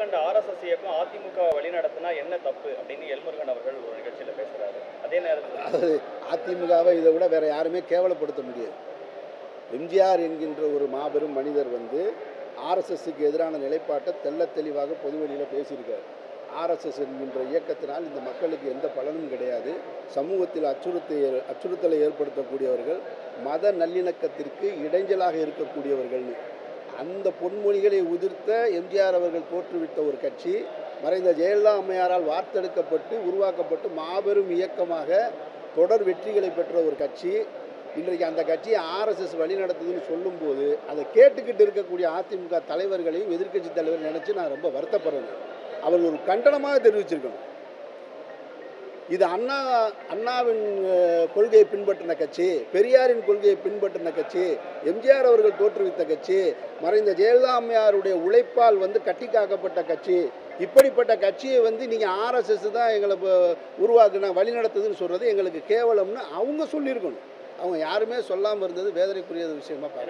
கண்ட ஆர்எஸ்எஸ் இயக்கம் அதிமுக வழிநடத்தினா என்ன தப்பு அப்படின்னு எல்முருகன் அவர்கள் ஒரு நிகழ்ச்சியில் பேசுறாரு. அதே நேரத்தில் அதிமுகவை இதை விட வேற யாருமே கேவலப்படுத்த முடியாது. எம்ஜிஆர் என்கின்ற ஒரு மாபெரும் மனிதர் வந்து ஆர்எஸ்எஸ்க்கு எதிரான நிலைப்பாட்டை தெள்ளத் தெளிவாக பொதுவெளியில் பேசியிருக்கார். ஆர்எஸ்எஸ் என்கின்ற இயக்கத்தினால் இந்த மக்களுக்கு எந்த பலனும் கிடையாது. சமூகத்தில் அச்சுறுத்தை அச்சுறுத்தலை ஏற்படுத்தக்கூடியவர்கள் மத நல்லிணக்கத்திற்கு இடைஞ்சலாக இருக்கக்கூடியவர்கள்னு. அந்த பொன்மொழிகளை உதிர்த்த எம்ஜிஆர் அவர்கள் தோற்றுவித்த ஒரு கட்சி மறைந்த ஜெயலலிதா அம்மையாரால் வார்த்தெடுக்கப்பட்டு உருவாக்கப்பட்டு மாபெரும் இயக்கமாக தொடர் வெற்றிகளை பெற்ற ஒரு கட்சி. இன்றைக்கு அந்த கட்சியை ஆர்எஸ்எஸ் வழிநடத்துதுன்னு சொல்லும்போது அதை கேட்டுக்கிட்டு இருக்கக்கூடிய அதிமுக தலைவர்களையும் எதிர்க்கட்சி தலைவர் நினச்சி நான் ரொம்ப வருத்தப்படுறேன். அவர்கள் ஒரு கண்டனமாக தெரிவிச்சிருக்கணும். இது அண்ணா அண்ணாவின் கொள்கையை பின்பற்றின கட்சி பெரியாரின் கொள்கையை பின்பற்றின கட்சி எம்ஜிஆர் அவர்கள் தோற்றுவித்த கட்சி மறைந்த ஜெயலலிதா அம்மையாருடைய உழைப்பால் வந்து கட்டி காக்கப்பட்ட கட்சி இப்படிப்பட்ட கட்சியை வந்து நீங்கள் ஆர்எஸ்எஸ் தான் எங்களை இப்போ உருவாக்குன வழி நடத்துதுன்னு சொல்கிறது எங்களுக்கு கேவலம்னு அவங்க சொல்லியிருக்கணும். அவங்க யாருமே சொல்லாமல் இருந்தது வேதனைக்குரிய விஷயமா பார்க்க